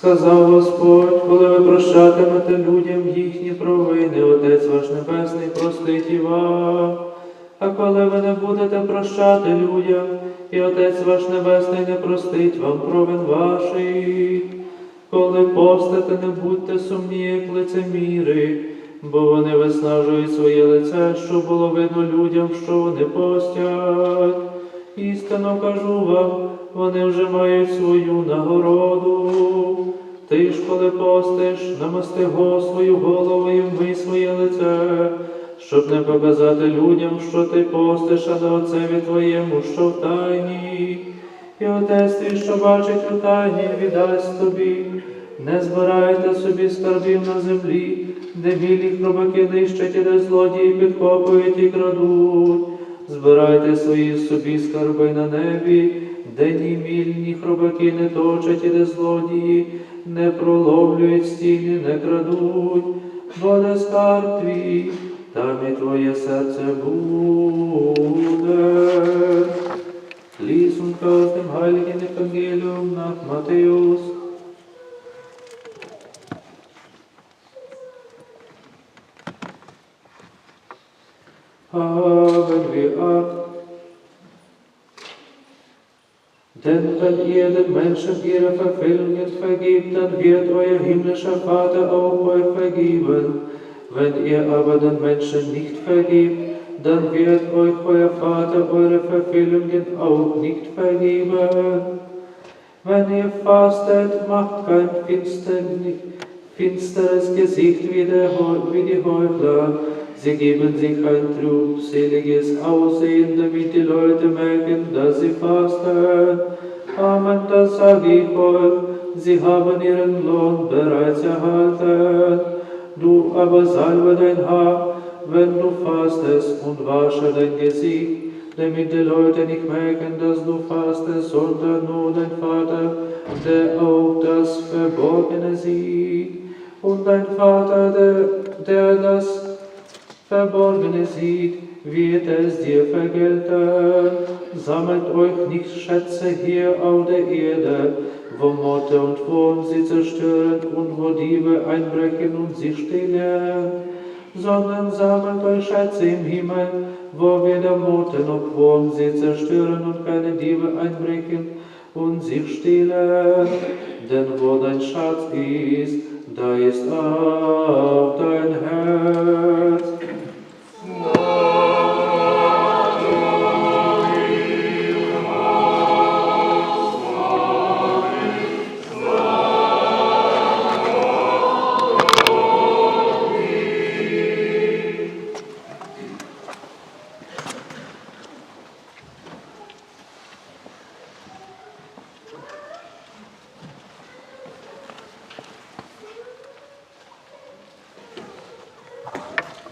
Сказав Господь, коли ви прощатимете людям їхні провини, Отець ваш Небесний простить і вам. А коли ви не будете прощати людям, і Отець ваш Небесний не простить вам провин ваших. Коли постите, не будьте сумні, як лицеміри, бо вони виснажують своє лице, щоб було видно людям, що вони постять. Істинно кажу вам, вони вже мають свою нагороду. Ти ж, коли постиш, намасти свою голову і вмий своє лице, щоб не показати людям, що ти постиш, а на отцеві твоєму, що в тайні. І отець твій, що бачить у тайні, віддасть тобі. Не збирайте собі скарбів на землі, де білі хробаки нищать, і де злодії підкопують і крадуть. Збирайте свої собі скарби на небі, де ні міль, ні хробаки не точать, і де злодії не проловлюють стіни, не крадуть, бо де скарб твій, там і твоє серце буде. Лісунка aus dem Heiligen Evangelium nach Matthäus. Denn wenn ihr den Menschen ihre Verfehlungen vergibt, dann wird euer himmlischer Vater auch euch vergeben. Wenn ihr aber den Menschen nicht vergibt, dann wird euch euer Vater eure Verfehlungen auch nicht vergeben. Wenn ihr fastet, macht kein finsteres Gesicht wie, der, wie die Heuchler. Sie geben sich ein trübseliges Aussehen, damit die Leute merken, dass sie fasten. Amen, das sage ich euch, sie haben ihren Lohn bereits erhalten. Du aber salbe dein Haar, wenn du fastest, und wasche dein Gesicht, damit die Leute nicht merken, dass du fastest, sondern nur dein Vater, der auch das Verborgene sieht. Und dein Vater, der, der das Verborgene sieht, wird es dir vergelten. Sammelt euch nicht Schätze hier auf der Erde, wo Motte und Wurm sie zerstören und wo Diebe einbrechen und sie stehlen, sondern sammelt euch Schätze im Himmel, wo weder Motte noch Wurm sie zerstören und keine Diebe einbrechen und sie stehlen. Denn wo dein Schatz ist, da ist auch dein Herz.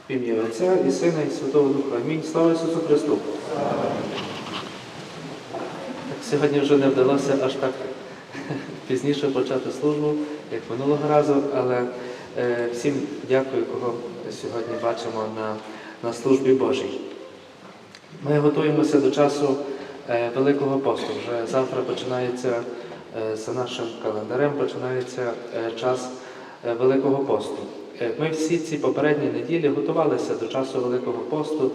В ім'я Отця і Сина, і Святого Духа. Амінь. Слава Ісусу Христу. Так, Сьогодні вже не вдалося аж так пізніше почати службу, як минулого разу, але е, всім дякую, кого сьогодні бачимо на, на службі Божій. Ми готуємося до часу е, Великого посту. Вже завтра починається е, за нашим календарем, починається е, час е, Великого посту. Е, Ми всі ці попередні неділі готувалися до часу Великого посту,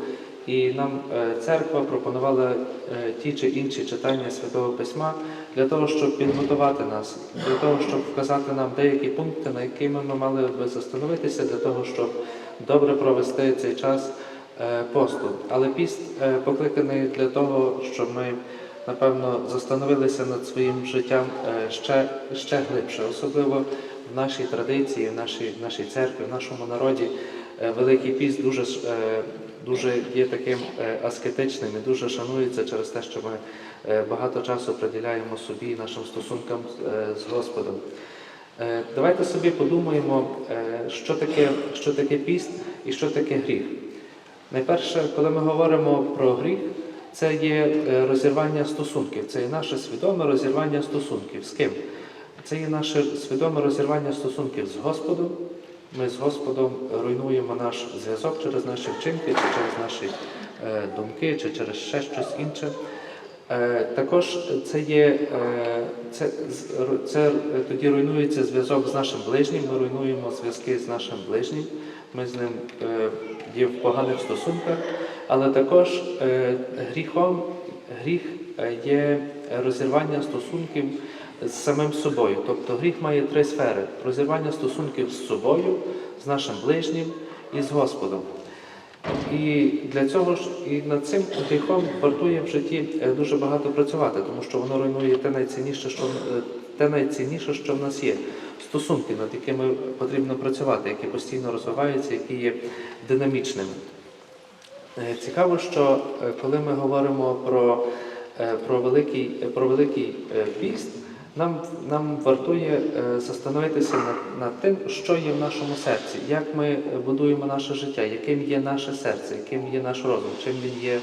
і нам е, церква пропонувала е, ті чи інші читання Святого Письма для того, щоб підготувати нас, для того, щоб вказати нам деякі пункти, на які ми мали би застановитися, для того, щоб добре провести цей час посту. Але піст покликаний для того, щоб ми, напевно, застановилися над своїм життям ще, ще глибше, особливо в нашій традиції, в нашій, в нашій церкві, в нашому народі. е, Великий піст дуже, е, дуже є таким е, аскетичним і дуже шанується через те, що ми багато часу приділяємо собі і нашим стосункам з Господом. Давайте собі подумаємо, що таке, що таке піст і що таке гріх. Найперше, коли ми говоримо про гріх, це є розірвання стосунків, це є наше свідоме розірвання стосунків. З ким? Це є наше свідоме розірвання стосунків з Господом. Ми з Господом руйнуємо наш зв'язок через наші вчинки, чи через наші е, думки, чи через ще щось інше. Е, Також це є е, це, це тоді руйнується зв'язок з нашим ближнім. Ми руйнуємо зв'язки з нашим ближнім. Ми з ним є в поганих стосунках, але також гріхом гріх є розірвання стосунків з самим собою. Тобто гріх має три сфери: розірвання стосунків з собою, з нашим ближнім і з Господом. І для цього ж і над цим гріхом вартує в житті е, дуже багато працювати, тому що воно руйнує те найцінніше, що е, те найцінніше, що в нас є. Стосунки, над якими потрібно працювати, які постійно розвиваються, які є динамічними. Е, Цікаво, що коли ми говоримо про, про великий, про великий піст, нам, нам вартує е, застановитися над, над тим, що є в нашому серці, як ми будуємо наше життя, яким є наше серце, яким є наш розум, чим він є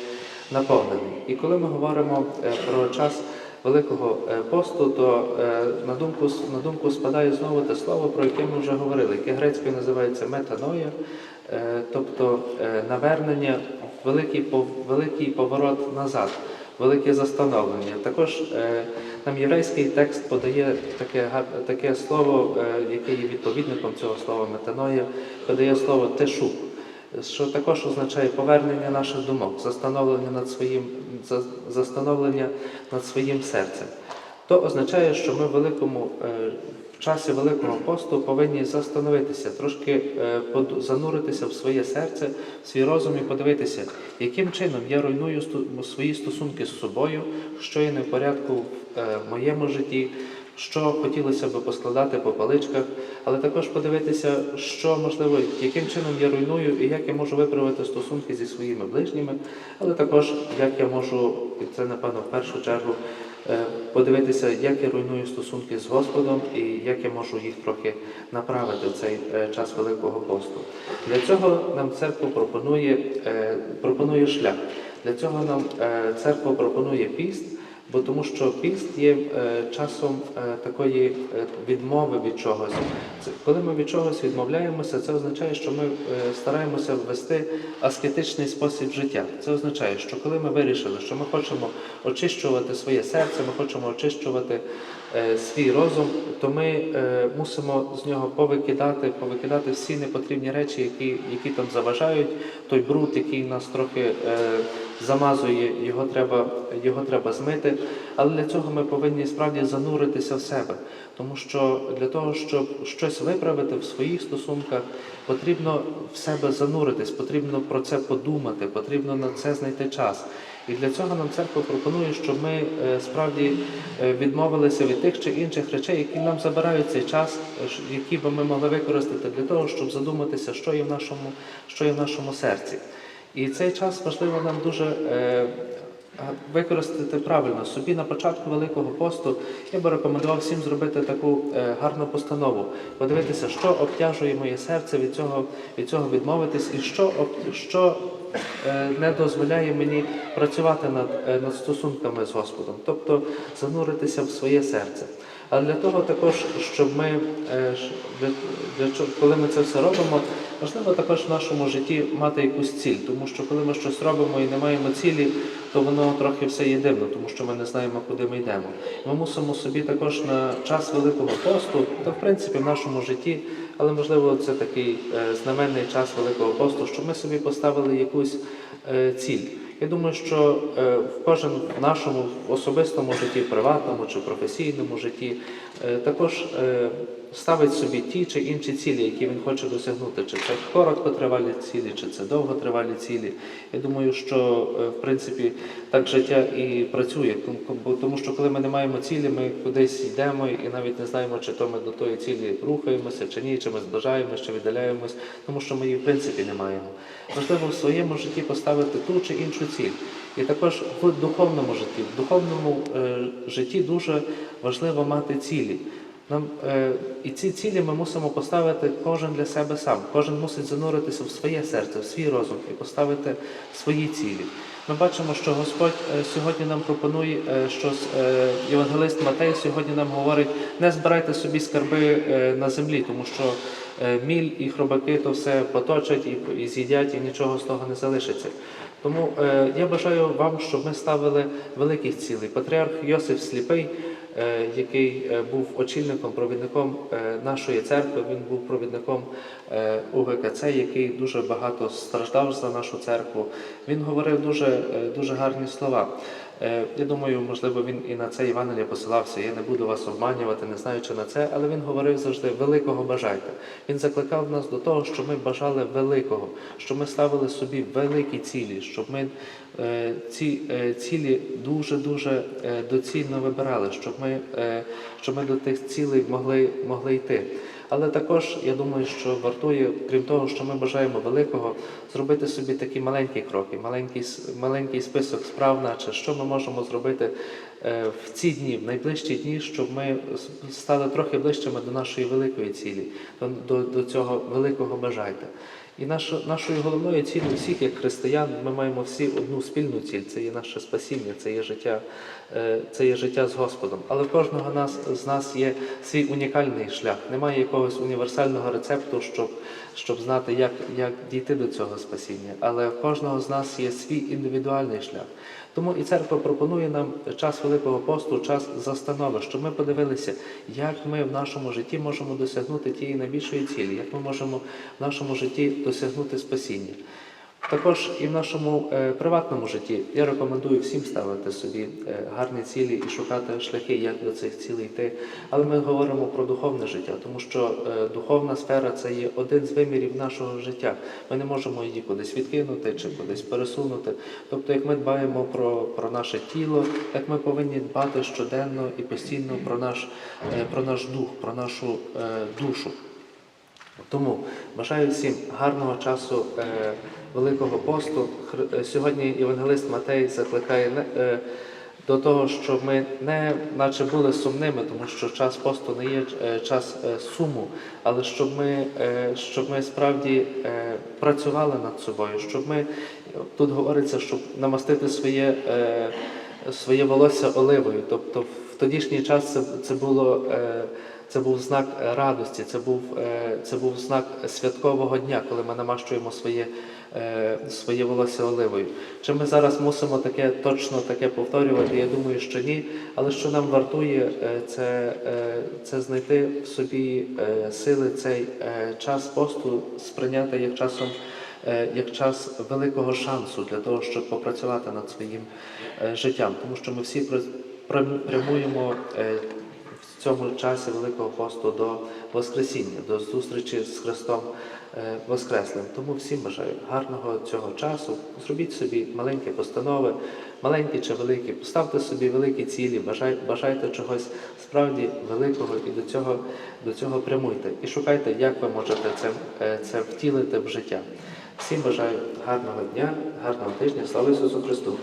наповнений. І коли ми говоримо е, про час Великого е, посту, то на думку, на думку спадає знову те слово, про яке ми вже говорили, яке грецькою називається метаноя, тобто навернення, великий, великий поворот назад, велике застановлення. Також е, нам єврейський текст подає таке, таке слово, е, яке є відповідником цього слова метаноя, подає слово тешук що також означає повернення наших думок, застановлення над своїм, застановлення над своїм серцем. То означає, що ми в великому е, в часі Великого посту повинні застановитися, трошки е, зануритися в своє серце, в свій розум і подивитися, яким чином я руйную свої стосунки з собою, що є не в порядку в е, моєму житті, що хотілося би поскладати по паличках, але також подивитися, що можливо, яким чином я руйную і як я можу виправити стосунки зі своїми ближніми, але також як я можу, і це напевно в першу чергу, подивитися, як я руйную стосунки з Господом і як я можу їх трохи направити в цей е, час Великого посту. Для цього нам церква пропонує, е, пропонує шлях. Для цього нам е, церква пропонує піст. Бо тому що піст є е, часом е, такої е, відмови від чогось. Це, коли ми від чогось відмовляємося, це означає, що ми е, стараємося ввести аскетичний спосіб життя. Це означає, що коли ми вирішили, що ми хочемо очищувати своє серце, ми хочемо очищувати свій розум, то ми е, мусимо з нього повикидати, повикидати всі непотрібні речі, які, які там заважають, той бруд, який нас трохи е, замазує, його треба, його треба змити. Але для цього ми повинні справді зануритися в себе. Тому що для того, щоб щось виправити в своїх стосунках, потрібно в себе зануритись, потрібно про це подумати, потрібно на це знайти час. І для цього нам церква пропонує, щоб ми е, справді е, відмовилися від тих чи інших речей, які нам забирають цей час, е, які би ми могли використати для того, щоб задуматися, що є в нашому, що є в нашому серці. І цей час важливо нам дуже використати правильно. Собі на початку Великого посту я би рекомендував всім зробити таку гарну постанову, подивитися, що обтяжує моє серце від цього, від цього відмовитись, і що, що не дозволяє мені працювати над, е, над стосунками з Господом, тобто зануритися в своє серце. Але для того також, щоб ми е, для, для коли ми це все робимо, важливо також в нашому житті мати якусь ціль, тому що коли ми щось робимо і не маємо цілі, то воно трохи все є дивно, тому що ми не знаємо, куди ми йдемо. Ми мусимо собі також на час Великого посту, та в принципі в нашому житті, але можливо це такий е, знаменний час Великого посту, щоб ми собі поставили якусь е, ціль. Я думаю, що е, в кожен нашому особистому житті, приватному чи професійному житті, також ставить собі ті чи інші цілі, які він хоче досягнути, чи це короткотривалі цілі, чи це довготривалі цілі. Я думаю, що в принципі так життя і працює, Тому- що коли ми не маємо цілі, ми кудись йдемо і навіть не знаємо, чи то ми до тої цілі рухаємося, чи ні, чи ми зближаємося, чи віддаляємось, тому що ми її в принципі не маємо. Важливо в своєму житті поставити ту чи іншу ціль. І також в духовному житті. В духовному е, житті дуже важливо мати цілі. Нам, е, і ці цілі ми мусимо поставити кожен для себе сам. Кожен мусить зануритися в своє серце, в свій розум і поставити свої цілі. Ми бачимо, що Господь е, сьогодні нам пропонує, е, що е, євангелист Матей сьогодні нам говорить: не збирайте собі скарби е, на землі, тому що е, міль і хробаки то все поточать і, і з'їдять, і нічого з того не залишиться. Тому е, я бажаю вам, щоб ми ставили великих цілей. Патріарх Йосиф Сліпий, який е, був очільником, провідником е, нашої церкви, він був провідником е, УГКЦ, який дуже багато страждав за нашу церкву. Він говорив дуже, е, дуже гарні слова. Е, Я думаю, можливо, він і на це Євангеліє посилався. Я не буду вас обманювати, не знаючи на це, але він говорив завжди великого бажайте. Він закликав нас до того, щоб ми бажали великого, щоб ми ставили собі великі цілі, щоб ми е, ці е, цілі дуже дуже доцільно вибирали, щоб ми, щоб ми до тих цілей могли, могли йти. Але також я думаю, що вартує, крім того, що ми бажаємо великого, зробити собі такі маленькі кроки, маленький, маленький список справ, наче що ми можемо зробити е, в ці дні, в найближчі дні, щоб ми стали трохи ближчими до нашої великої цілі, до, до, до цього великого бажайте. І наша, нашою головною ціллю всіх, як християн, ми маємо всі одну спільну ціль це є наше спасіння, це є життя, е, це є життя з Господом. Але в кожного нас, з нас є свій унікальний шлях. Немає якогось універсального рецепту, щоб, щоб знати, як, як дійти до цього спасіння. Але в кожного з нас є свій індивідуальний шлях. Тому і церква пропонує нам час Великого посту, час застанови, щоб ми подивилися, як ми в нашому житті можемо досягнути тієї найбільшої цілі, як ми можемо в нашому житті досягнути спасіння. Також і в нашому е, приватному житті я рекомендую всім ставити собі е, гарні цілі і шукати шляхи, як до цих цілей йти. Але ми говоримо про духовне життя, тому що е, духовна сфера це є один з вимірів нашого життя. Ми не можемо її кудись відкинути чи кудись пересунути. Тобто, як ми дбаємо про, про наше тіло, так ми повинні дбати щоденно і постійно про наш, про наш дух, про нашу душу. Тому бажаю всім гарного часу е, Великого посту. Е, Сьогодні Євангелист Матей закликає е, до того, щоб ми не наче були сумними, тому що час посту не є час суму, але щоб ми, щоб ми справді працювали над собою, щоб ми тут говориться, щоб намастити своє. Своє волосся оливою, тобто в тодішній час це, це було це був знак е, радості, це був, е, це був знак святкового дня, коли ми намащуємо своє, е, своє волосся оливою. Чи ми зараз мусимо таке точно таке повторювати? Я думаю, що ні. Але що нам вартує, це, це знайти в собі сили цей час посту сприйняти як часом. Як час великого шансу для того, щоб попрацювати над своїм життям, тому що ми всі прямуємо цьому часі Великого посту до Воскресіння, до зустрічі з Христом е, Воскреслим. Тому всім бажаю гарного цього часу. Зробіть собі маленькі постанови, маленькі чи великі. Поставте собі великі цілі, бажай- бажайте чогось справді великого і до цього, до цього прямуйте. І шукайте, як ви можете це, е, це втілити в життя. Всім бажаю гарного дня, гарного тижня. Слава Ісусу Христу!